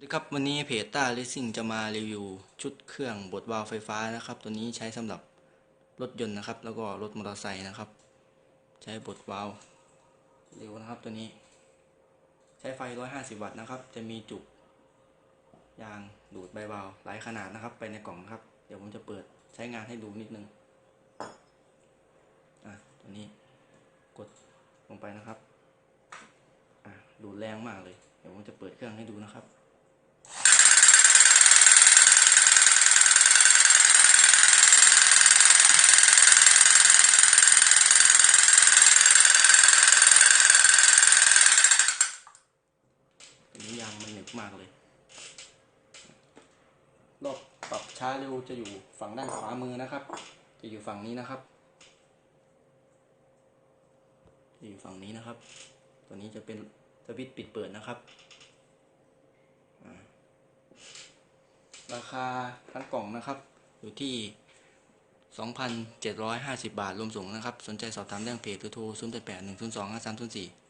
สวัสดีครับวันนี้เพจต้าเลสซิ่งจะมารีวิวชุดเครื่องบดวาล์วไฟฟ้านะครับ ตัวนี้ใช้สำหรับรถยนต์นะครับ แล้วก็รถมอเตอร์ไซค์นะครับ ใช้บดวาล์วเร็วนะครับตัวนี้ ใช้ไฟ 150 วัตต์นะครับ จะมีจุกยางดูดใบวาล์วหลายขนาดนะครับ ไปในกล่องนะครับ เดี๋ยวผมจะเปิดใช้งานให้ดูนิดนึงอะตัวนี้กดลงไปนะครับอะดูดแรงมากเลย เดี๋ยวผมจะเปิดเครื่องให้ดูนะครับางมันหนึบมากเลย รอบปรับช้าเร็วจะอยู่ฝั่งด้านขวามือนะครับ จะอยู่ฝั่งนี้นะครับจะอยู่ฝั่งนี้นะครับ ตัวนี้จะเป็นสวิตช์ปิดเปิดนะครับ ราคาทั้งกล่องนะครับ อยู่ที่ 2,750 บาทรวมส่งนะครับ สนใจสอบถามเรื่องเพจหรือโทร 0 8 1 0 2 5 3 0 4